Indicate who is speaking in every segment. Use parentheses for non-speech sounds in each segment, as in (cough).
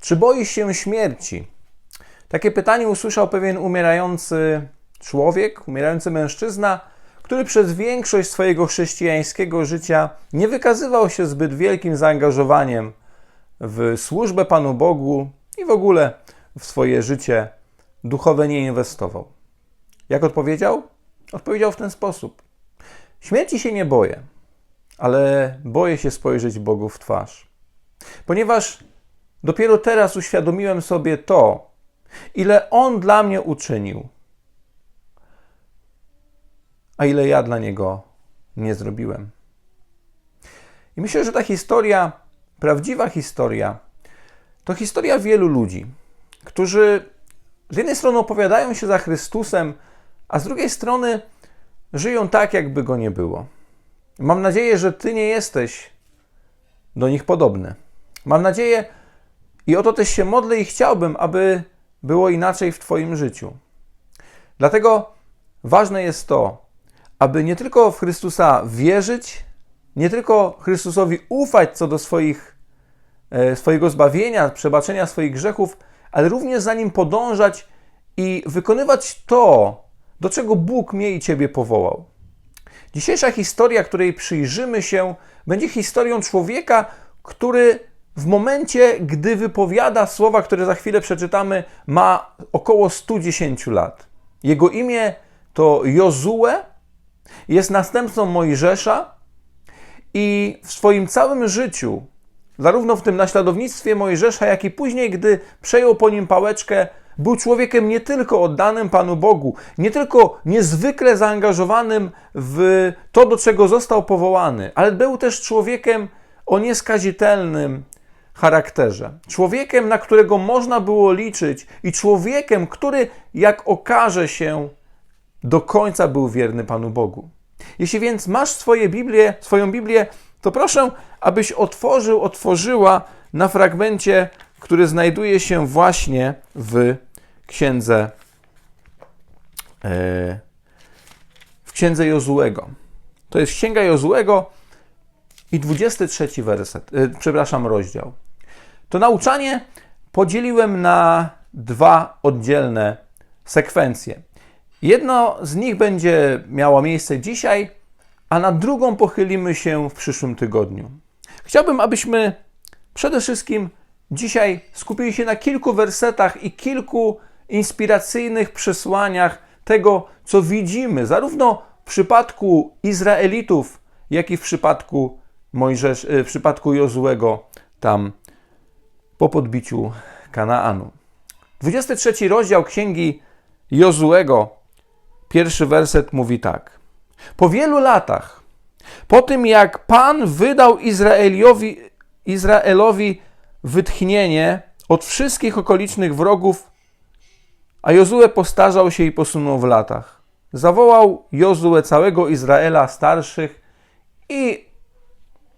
Speaker 1: Czy boisz się śmierci? Takie pytanie usłyszał pewien umierający człowiek, umierający mężczyzna, który przez większość swojego chrześcijańskiego życia nie wykazywał się zbyt wielkim zaangażowaniem w służbę Panu Bogu i w ogóle w swoje życie duchowe nie inwestował. Jak odpowiedział? Odpowiedział w ten sposób: Śmierci się nie boję, ale boję się spojrzeć Bogu w twarz. Ponieważ dopiero teraz uświadomiłem sobie to, ile On dla mnie uczynił, a ile ja dla Niego nie zrobiłem. I myślę, że ta historia, prawdziwa historia, to historia wielu ludzi, którzy z jednej strony opowiadają się za Chrystusem, a z drugiej strony żyją tak, jakby go nie było. Mam nadzieję, że Ty nie jesteś do nich podobny. Mam nadzieję i o to też się modlę i chciałbym, aby było inaczej w Twoim życiu. Dlatego ważne jest to, aby nie tylko w Chrystusa wierzyć, nie tylko Chrystusowi ufać co do swoich, e, swojego zbawienia, przebaczenia swoich grzechów, ale również za nim podążać i wykonywać to, do czego Bóg mnie i Ciebie powołał. Dzisiejsza historia, której przyjrzymy się, będzie historią człowieka, który w momencie, gdy wypowiada słowa, które za chwilę przeczytamy, ma około 110 lat. Jego imię to Jozue, jest następcą Mojżesza i w swoim całym życiu, zarówno w tym naśladownictwie Mojżesza, jak i później, gdy przejął po nim pałeczkę, był człowiekiem nie tylko oddanym Panu Bogu, nie tylko niezwykle zaangażowanym w to, do czego został powołany, ale był też człowiekiem o nieskazitelnym charakterze. Człowiekiem, na którego można było liczyć i człowiekiem, który, jak okaże się, do końca był wierny Panu Bogu. Jeśli więc masz swoje Biblię, swoją Biblię, to proszę, abyś otworzył, otworzyła na fragmencie, który znajduje się właśnie w księdze e, w księdze Jozułego. To jest księga Jozułego i 23 werset, e, przepraszam, rozdział. To nauczanie podzieliłem na dwa oddzielne sekwencje. Jedno z nich będzie miało miejsce dzisiaj, a na drugą pochylimy się w przyszłym tygodniu. Chciałbym, abyśmy przede wszystkim dzisiaj skupili się na kilku wersetach i kilku inspiracyjnych przesłaniach tego, co widzimy, zarówno w przypadku Izraelitów, jak i w przypadku Mojżesz, w przypadku Jozuego tam po podbiciu Kanaanu. 23 rozdział księgi Jozuego, pierwszy werset mówi tak. Po wielu latach, po tym jak Pan wydał Izraelowi, Izraelowi wytchnienie od wszystkich okolicznych wrogów, a Jozue postarzał się i posunął w latach. Zawołał Jozue całego Izraela starszych i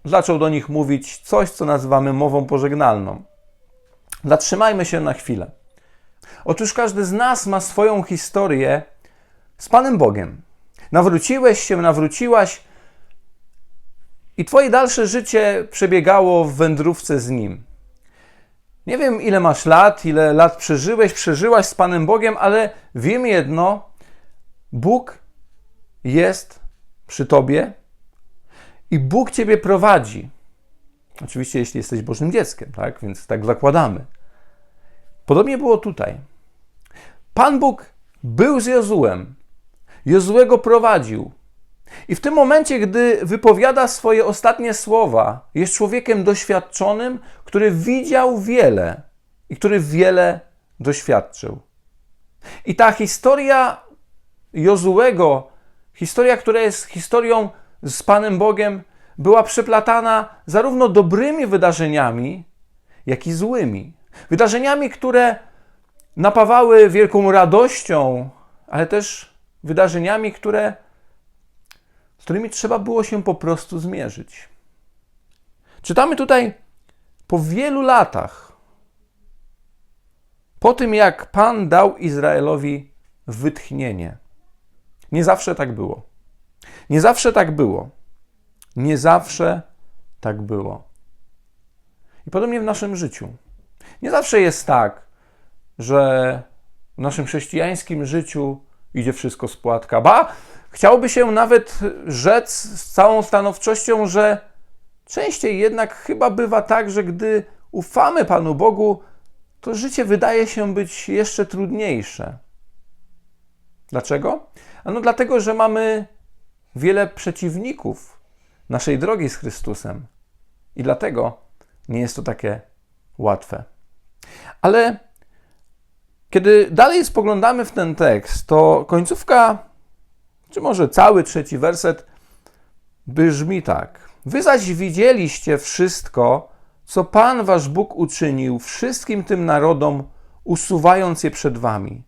Speaker 1: zaczął do nich mówić coś, co nazywamy mową pożegnalną. Zatrzymajmy się na chwilę. Otóż każdy z nas ma swoją historię z Panem Bogiem. Nawróciłeś się, nawróciłaś i Twoje dalsze życie przebiegało w wędrówce z Nim. Nie wiem, ile masz lat, ile lat przeżyłeś, przeżyłaś z Panem Bogiem, ale wiem jedno: Bóg jest przy Tobie i Bóg Ciebie prowadzi. Oczywiście, jeśli jesteś Bożym dzieckiem, tak? Więc tak zakładamy. Podobnie było tutaj. Pan Bóg był z Jozułem. Jozułego prowadził. I w tym momencie, gdy wypowiada swoje ostatnie słowa, jest człowiekiem doświadczonym, który widział wiele i który wiele doświadczył. I ta historia Jozułego, historia, która jest historią z Panem Bogiem, była przeplatana zarówno dobrymi wydarzeniami, jak i złymi. Wydarzeniami, które napawały wielką radością, ale też wydarzeniami, które, którymi trzeba było się po prostu zmierzyć. Czytamy tutaj po wielu latach, po tym jak Pan dał Izraelowi wytchnienie. Nie zawsze tak było. Nie zawsze tak było. Nie zawsze tak było. I podobnie w naszym życiu. Nie zawsze jest tak, że w naszym chrześcijańskim życiu idzie wszystko z płatka. Ba, chciałoby się nawet rzec z całą stanowczością, że częściej jednak chyba bywa tak, że gdy ufamy Panu Bogu, to życie wydaje się być jeszcze trudniejsze. Dlaczego? Ano dlatego, że mamy wiele przeciwników naszej drogi z Chrystusem. I dlatego nie jest to takie łatwe. Ale kiedy dalej spoglądamy w ten tekst, to końcówka, czy może cały trzeci werset, brzmi tak. Wy zaś widzieliście wszystko, co Pan wasz Bóg uczynił wszystkim tym narodom, usuwając je przed wami.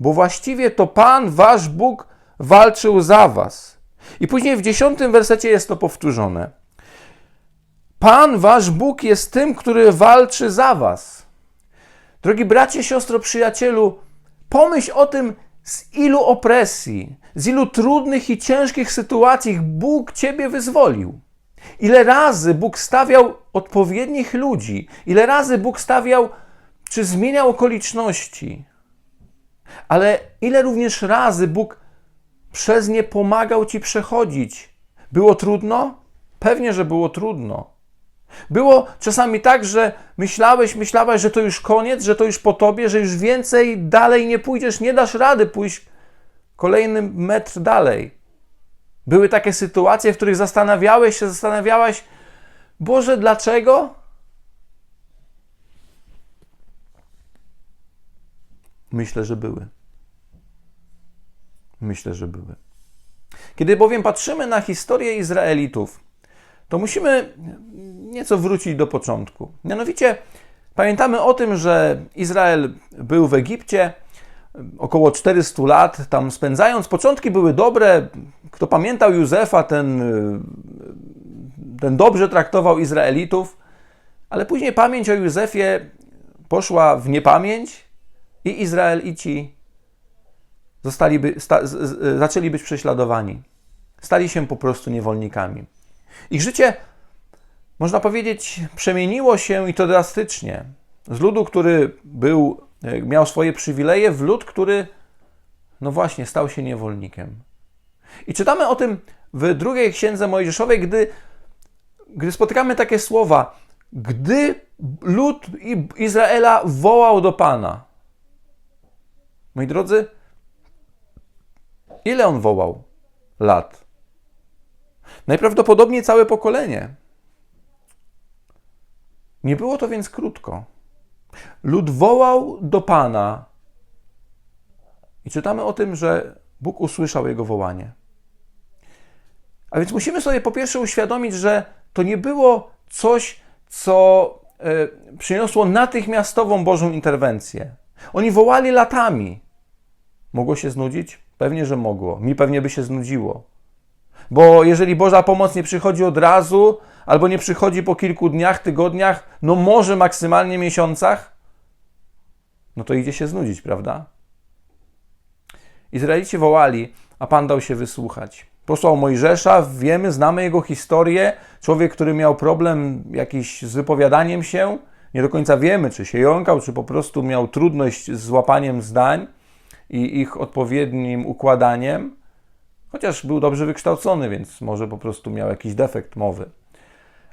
Speaker 1: Bo właściwie to Pan wasz Bóg walczył za was. I później w dziesiątym wersecie jest to powtórzone. Pan wasz Bóg jest tym, który walczy za was. Drogi bracie, siostro, przyjacielu, pomyśl o tym, z ilu opresji, z ilu trudnych i ciężkich sytuacji Bóg ciebie wyzwolił. Ile razy Bóg stawiał odpowiednich ludzi, ile razy Bóg stawiał czy zmieniał okoliczności, ale ile również razy Bóg przez nie pomagał ci przechodzić. Było trudno? Pewnie, że było trudno. Było czasami tak, że myślałeś, myślałaś, że to już koniec, że to już po tobie, że już więcej dalej nie pójdziesz, nie dasz rady pójść kolejny metr dalej. Były takie sytuacje, w których zastanawiałeś się, zastanawiałaś, Boże, dlaczego? Myślę, że były. Myślę, że były. Kiedy bowiem patrzymy na historię Izraelitów, to musimy nieco wrócić do początku. Mianowicie pamiętamy o tym, że Izrael był w Egipcie około 400 lat tam spędzając. Początki były dobre. Kto pamiętał Józefa, ten, ten dobrze traktował Izraelitów, ale później pamięć o Józefie poszła w niepamięć i Izraelici zostali by, sta, zaczęli być prześladowani. Stali się po prostu niewolnikami. Ich życie, można powiedzieć, przemieniło się i to drastycznie. Z ludu, który był, e, miał swoje przywileje, w lud, który, no właśnie, stał się niewolnikiem. I czytamy o tym w drugiej księdze Mojżeszowej, gdy, gdy spotykamy takie słowa, gdy lud Izraela wołał do Pana. Moi drodzy, ile on wołał lat? Najprawdopodobniej całe pokolenie. Nie było to więc krótko. Lud wołał do Pana i czytamy o tym, że Bóg usłyszał jego wołanie. A więc musimy sobie po pierwsze uświadomić, że to nie było coś, co y, przyniosło natychmiastową Bożą interwencję. Oni wołali latami. Mogło się znudzić? Pewnie, że mogło. Mi pewnie by się znudziło. Bo jeżeli Boża pomoc nie przychodzi od razu, albo nie przychodzi po kilku dniach, tygodniach, no może maksymalnie miesiącach, no to idzie się znudzić, prawda? Izraelici wołali, a Pan dał się wysłuchać. Posłał Mojżesza, wiemy, znamy jego historię. Człowiek, który miał problem jakiś z wypowiadaniem się, nie do końca wiemy, czy się jąkał, czy po prostu miał trudność z złapaniem zdań i ich odpowiednim układaniem. Chociaż był dobrze wykształcony, więc może po prostu miał jakiś defekt mowy.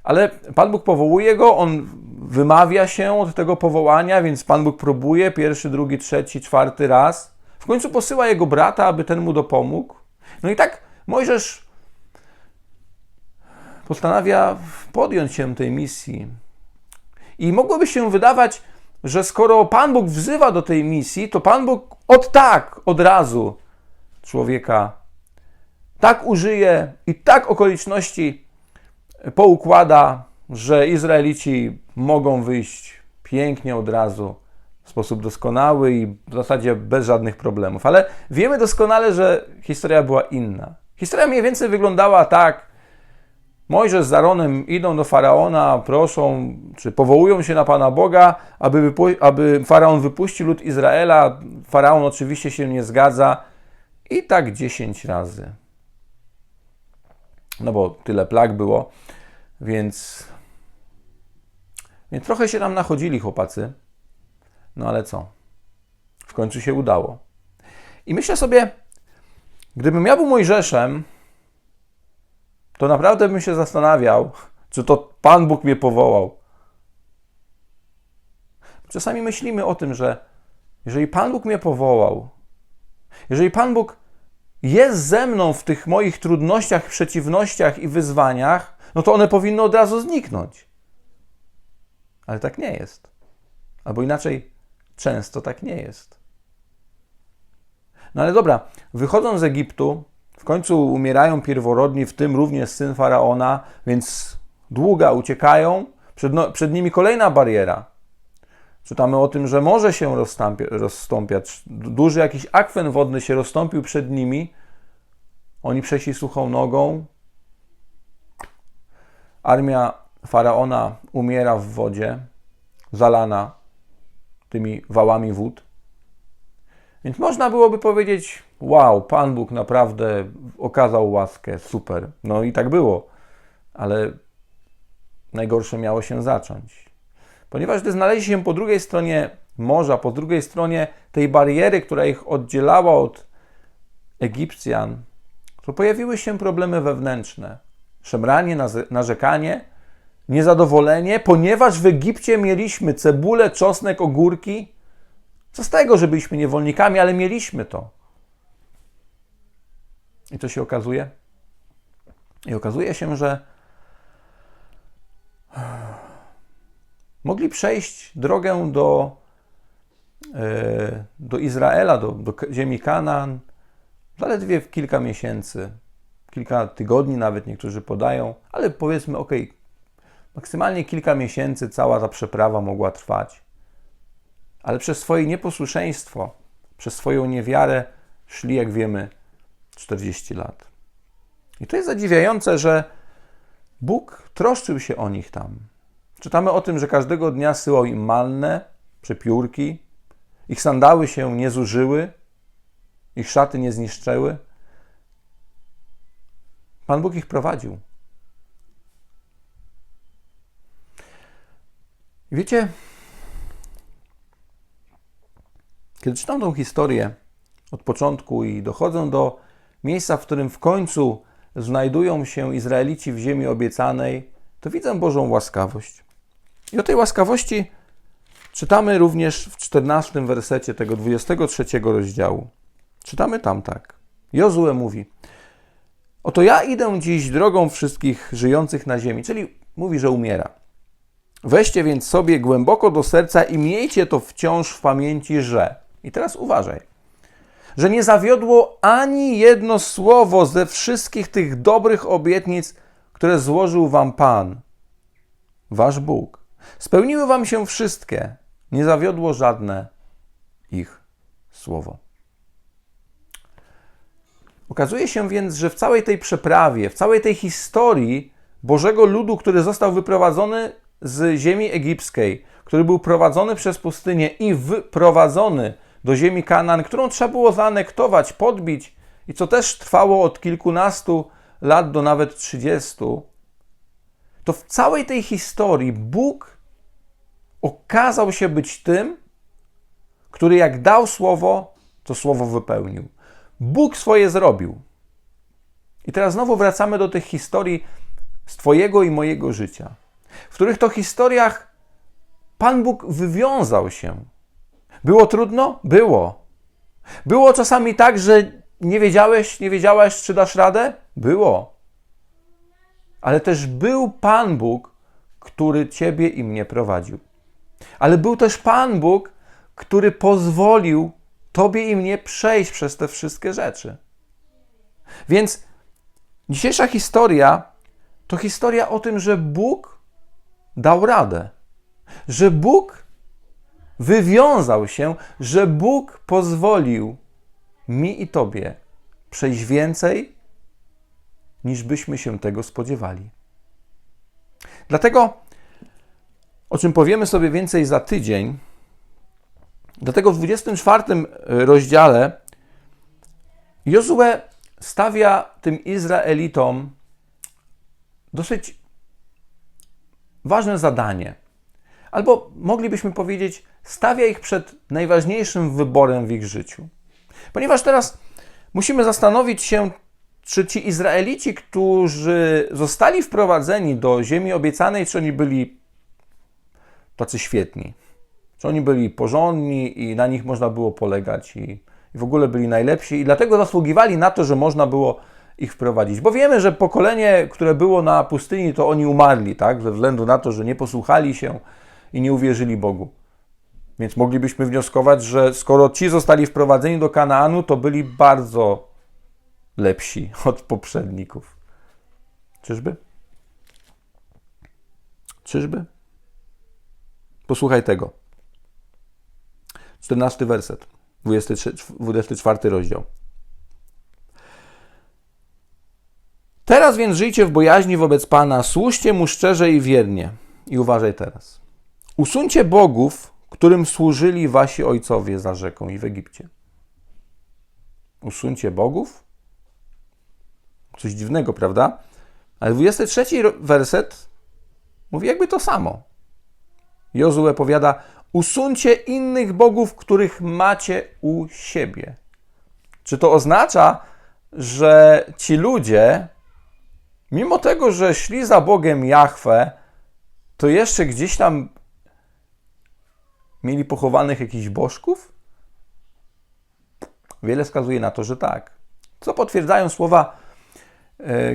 Speaker 1: Ale Pan Bóg powołuje go, on wymawia się od tego powołania, więc Pan Bóg próbuje pierwszy, drugi, trzeci, czwarty raz. W końcu posyła jego brata, aby ten mu dopomógł. No i tak Mojżesz postanawia podjąć się tej misji. I mogłoby się wydawać, że skoro Pan Bóg wzywa do tej misji, to Pan Bóg od tak, od razu człowieka tak użyje i tak okoliczności poukłada, że Izraelici mogą wyjść pięknie od razu, w sposób doskonały i w zasadzie bez żadnych problemów. Ale wiemy doskonale, że historia była inna. Historia mniej więcej wyglądała tak. Mojżesz z Aaronem idą do faraona, proszą, czy powołują się na Pana Boga, aby, aby faraon wypuścił lud Izraela. Faraon oczywiście się nie zgadza. I tak dziesięć razy no bo tyle plag było. Więc, więc trochę się nam nachodzili chłopacy. No ale co? W końcu się udało. I myślę sobie, gdybym ja był Mojżeszem, to naprawdę bym się zastanawiał, czy to Pan Bóg mnie powołał. Czasami myślimy o tym, że jeżeli Pan Bóg mnie powołał, jeżeli Pan Bóg jest ze mną w tych moich trudnościach, przeciwnościach i wyzwaniach, no to one powinny od razu zniknąć. Ale tak nie jest. Albo inaczej, często tak nie jest. No ale dobra, wychodząc z Egiptu, w końcu umierają pierworodni, w tym również syn faraona, więc długa uciekają. Przed, no, przed nimi kolejna bariera. Czytamy o tym, że morze się rozstąpiać. Duży jakiś akwen wodny się rozstąpił przed nimi. Oni przeszli suchą nogą. Armia faraona umiera w wodzie, zalana tymi wałami wód. Więc można byłoby powiedzieć: Wow, Pan Bóg naprawdę okazał łaskę, super. No i tak było, ale najgorsze miało się zacząć. Ponieważ gdy znaleźli się po drugiej stronie morza, po drugiej stronie tej bariery, która ich oddzielała od Egipcjan, to pojawiły się problemy wewnętrzne. Szemranie, narzekanie, niezadowolenie, ponieważ w Egipcie mieliśmy cebulę, czosnek, ogórki. Co z tego, że byliśmy niewolnikami, ale mieliśmy to. I to się okazuje? I okazuje się, że mogli przejść drogę do, e, do Izraela, do, do ziemi Kanaan, zaledwie w kilka miesięcy, kilka tygodni nawet niektórzy podają, ale powiedzmy, ok, maksymalnie kilka miesięcy cała ta przeprawa mogła trwać. Ale przez swoje nieposłuszeństwo, przez swoją niewiarę szli, jak wiemy, 40 lat. I to jest zadziwiające, że Bóg troszczył się o nich tam. Czytamy o tym, że każdego dnia syłał im mannę, przepiórki, ich sandały się nie zużyły, ich szaty nie zniszczyły. Pan Bóg ich prowadził. Wiecie, kiedy czytam tą historię od początku i dochodzę do miejsca, w którym w końcu znajdują się Izraelici w ziemi obiecanej, to widzę Bożą łaskawość. I o tej łaskawości czytamy również w 14 wersecie tego 23 rozdziału. Czytamy tam tak. Jozue mówi: Oto ja idę dziś drogą wszystkich żyjących na ziemi, czyli mówi, że umiera. Weźcie więc sobie głęboko do serca i miejcie to wciąż w pamięci, że. I teraz uważaj, że nie zawiodło ani jedno słowo ze wszystkich tych dobrych obietnic, które złożył wam Pan, wasz Bóg. Spełniły wam się wszystkie, nie zawiodło żadne ich słowo. Okazuje się więc, że w całej tej przeprawie, w całej tej historii Bożego ludu, który został wyprowadzony z ziemi egipskiej, który był prowadzony przez pustynię i wprowadzony do ziemi Kanaan, którą trzeba było zaanektować, podbić i co też trwało od kilkunastu lat do nawet trzydziestu, to w całej tej historii Bóg okazał się być tym, który jak dał słowo, to słowo wypełnił. Bóg swoje zrobił. I teraz znowu wracamy do tych historii z Twojego i mojego życia, w których to historiach Pan Bóg wywiązał się. Było trudno? Było. Było czasami tak, że nie wiedziałeś, nie wiedziałaś, czy dasz radę? Było. Ale też był Pan Bóg, który Ciebie i mnie prowadził. Ale był też Pan Bóg, który pozwolił Tobie i mnie przejść przez te wszystkie rzeczy. Więc dzisiejsza historia to historia o tym, że Bóg dał radę, że Bóg wywiązał się, że Bóg pozwolił mi i Tobie przejść więcej, niż byśmy się tego spodziewali. Dlatego, o czym powiemy sobie więcej za tydzień, dlatego w 24 rozdziale Jozue stawia tym Izraelitom dosyć ważne zadanie. Albo moglibyśmy powiedzieć, stawia ich przed najważniejszym wyborem w ich życiu. Ponieważ teraz musimy zastanowić się, czy ci Izraelici, którzy zostali wprowadzeni do ziemi obiecanej, czy oni byli tacy świetni? Czy oni byli porządni i na nich można było polegać i, i w ogóle byli najlepsi i dlatego zasługiwali na to, że można było ich wprowadzić. Bo wiemy, że pokolenie, które było na pustyni, to oni umarli, tak? Ze względu na to, że nie posłuchali się i nie uwierzyli Bogu. Więc moglibyśmy wnioskować, że skoro ci zostali wprowadzeni do Kanaanu, to byli bardzo lepsi (laughs) od poprzedników. Czyżby? Czyżby? Posłuchaj tego. 14 werset, 23, 24 rozdział. Teraz więc żyjcie w bojaźni wobec Pana, służcie Mu szczerze i wiernie. I uważaj teraz. Usuńcie bogów, którym służyli wasi ojcowie za rzeką i w Egipcie. Usuńcie bogów? Coś dziwnego, prawda? Ale 23 werset mówi jakby to samo. Jozue powiada: Usuńcie innych bogów, których macie u siebie. Czy to oznacza, że ci ludzie, mimo tego, że szli za Bogiem Jahwe, to jeszcze gdzieś tam mieli pochowanych jakichś bożków? Wiele wskazuje na to, że tak. Co potwierdzają słowa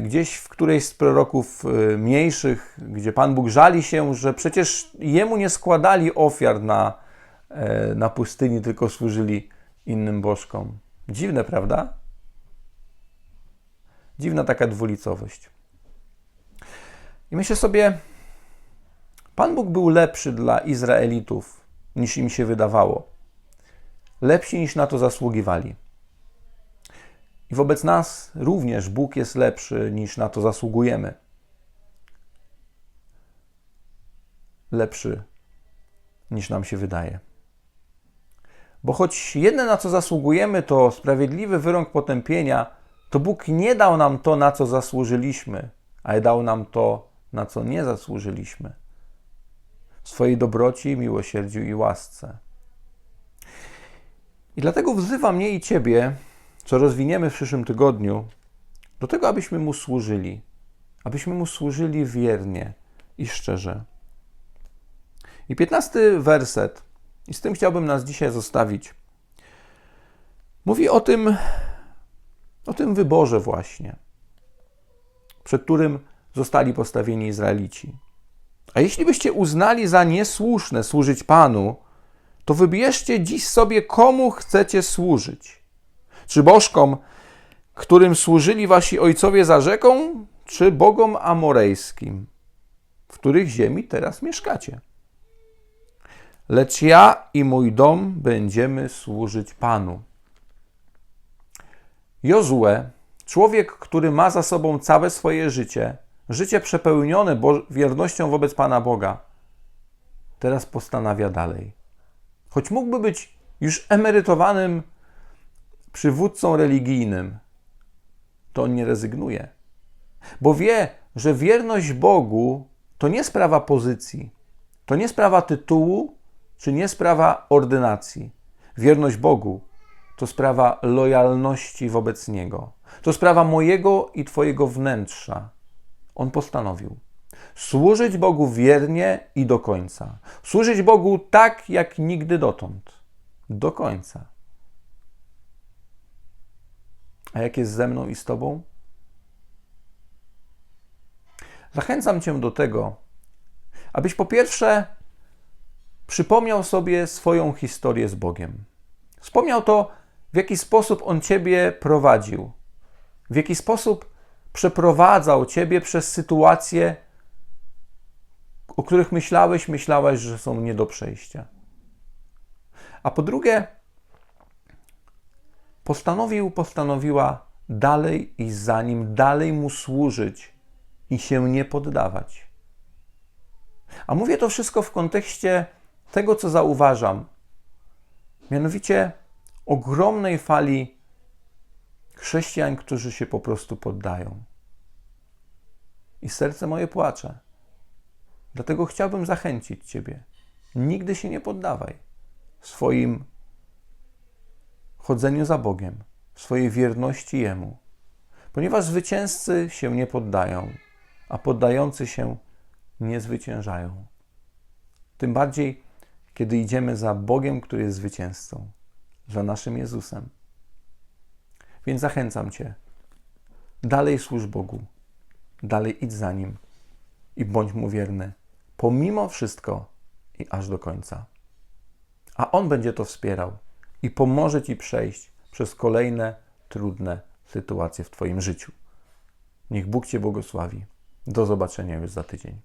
Speaker 1: gdzieś w którejś z proroków e, mniejszych, gdzie Pan Bóg żali się, że przecież Jemu nie składali ofiar na, e, na pustyni, tylko służyli innym bożkom. Dziwne, prawda? Dziwna taka dwulicowość. I myślę sobie, Pan Bóg był lepszy dla Izraelitów niż im się wydawało. Lepsi niż na to zasługiwali. I wobec nas również Bóg jest lepszy niż na to zasługujemy. Lepszy niż nam się wydaje. Bo choć jedne na co zasługujemy to sprawiedliwy wyrok potępienia, to Bóg nie dał nam to, na co zasłużyliśmy, ale dał nam to, na co nie zasłużyliśmy swojej dobroci, miłosierdziu i łasce. I dlatego wzywa mnie i Ciebie, co rozwiniemy w przyszłym tygodniu, do tego, abyśmy Mu służyli, abyśmy Mu służyli wiernie i szczerze. I piętnasty werset, i z tym chciałbym nas dzisiaj zostawić, mówi o tym, o tym wyborze właśnie, przed którym zostali postawieni Izraelici. A jeśli byście uznali za niesłuszne służyć Panu, to wybierzcie dziś sobie, komu chcecie służyć. Czy bożkom, którym służyli wasi ojcowie za rzeką, czy bogom amorejskim, w których ziemi teraz mieszkacie. Lecz ja i mój dom będziemy służyć Panu. Jozue, człowiek, który ma za sobą całe swoje życie, życie przepełnione wiernością wobec Pana Boga, teraz postanawia dalej. Choć mógłby być już emerytowanym przywódcą religijnym, to on nie rezygnuje. Bo wie, że wierność Bogu to nie sprawa pozycji, to nie sprawa tytułu, czy nie sprawa ordynacji. Wierność Bogu to sprawa lojalności wobec Niego. To sprawa mojego i Twojego wnętrza on postanowił służyć Bogu wiernie i do końca. Służyć Bogu tak, jak nigdy dotąd. Do końca. A jak jest ze mną i z Tobą? Zachęcam Cię do tego, abyś po pierwsze przypomniał sobie swoją historię z Bogiem. Wspomniał to, w jaki sposób On Ciebie prowadził, w jaki sposób przeprowadzał ciebie przez sytuacje, o których myślałeś, myślałaś, że są nie do przejścia. A po drugie, postanowił, postanowiła dalej i za nim, dalej mu służyć i się nie poddawać. A mówię to wszystko w kontekście tego, co zauważam, mianowicie ogromnej fali chrześcijan, którzy się po prostu poddają. I serce moje płacze, Dlatego chciałbym zachęcić Ciebie. Nigdy się nie poddawaj swoim chodzeniu za Bogiem, w swojej wierności Jemu, ponieważ zwycięzcy się nie poddają, a poddający się nie zwyciężają. Tym bardziej, kiedy idziemy za Bogiem, który jest zwycięzcą, za naszym Jezusem. Więc zachęcam Cię, dalej służ Bogu, dalej idź za Nim i bądź Mu wierny, pomimo wszystko i aż do końca. A On będzie to wspierał i pomoże Ci przejść przez kolejne trudne sytuacje w Twoim życiu. Niech Bóg Cię błogosławi. Do zobaczenia już za tydzień.